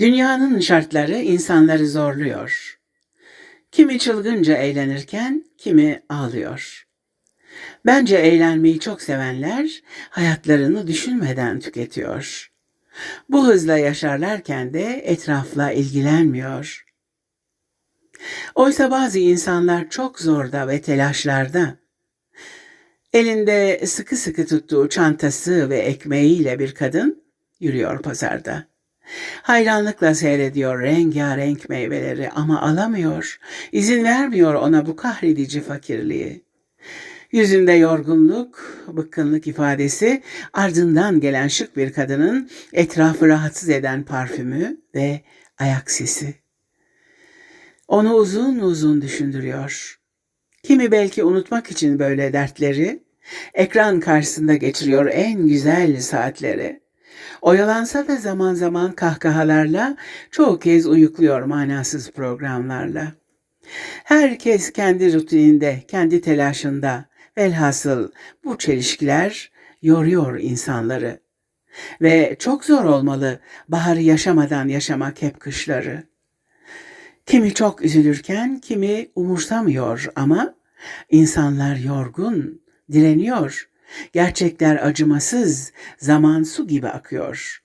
Dünyanın şartları insanları zorluyor. Kimi çılgınca eğlenirken kimi ağlıyor. Bence eğlenmeyi çok sevenler hayatlarını düşünmeden tüketiyor. Bu hızla yaşarlarken de etrafla ilgilenmiyor. Oysa bazı insanlar çok zorda ve telaşlarda. Elinde sıkı sıkı tuttuğu çantası ve ekmeğiyle bir kadın yürüyor pazarda. Hayranlıkla seyrediyor rengarenk meyveleri ama alamıyor. İzin vermiyor ona bu kahredici fakirliği. Yüzünde yorgunluk, bıkkınlık ifadesi, ardından gelen şık bir kadının etrafı rahatsız eden parfümü ve ayak sesi. Onu uzun uzun düşündürüyor. Kimi belki unutmak için böyle dertleri, ekran karşısında geçiriyor en güzel saatleri. Oyalansa da zaman zaman kahkahalarla, çoğu kez uyukluyor manasız programlarla. Herkes kendi rutininde, kendi telaşında. Velhasıl bu çelişkiler yoruyor insanları. Ve çok zor olmalı baharı yaşamadan yaşamak hep kışları. Kimi çok üzülürken kimi umursamıyor ama insanlar yorgun, direniyor. Gerçekler acımasız, zaman su gibi akıyor.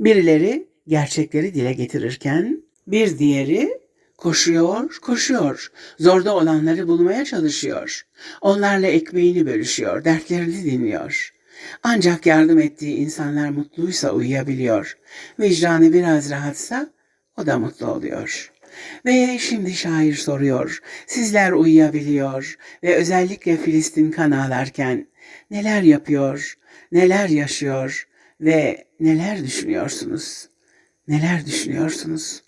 Birileri gerçekleri dile getirirken bir diğeri koşuyor, koşuyor. Zorda olanları bulmaya çalışıyor. Onlarla ekmeğini bölüşüyor, dertlerini dinliyor. Ancak yardım ettiği insanlar mutluysa uyuyabiliyor. Vicdanı biraz rahatsa o da mutlu oluyor. Ve şimdi şair soruyor. Sizler uyuyabiliyor ve özellikle Filistin kan ağlarken neler yapıyor, neler yaşıyor ve neler düşünüyorsunuz? Neler düşünüyorsunuz?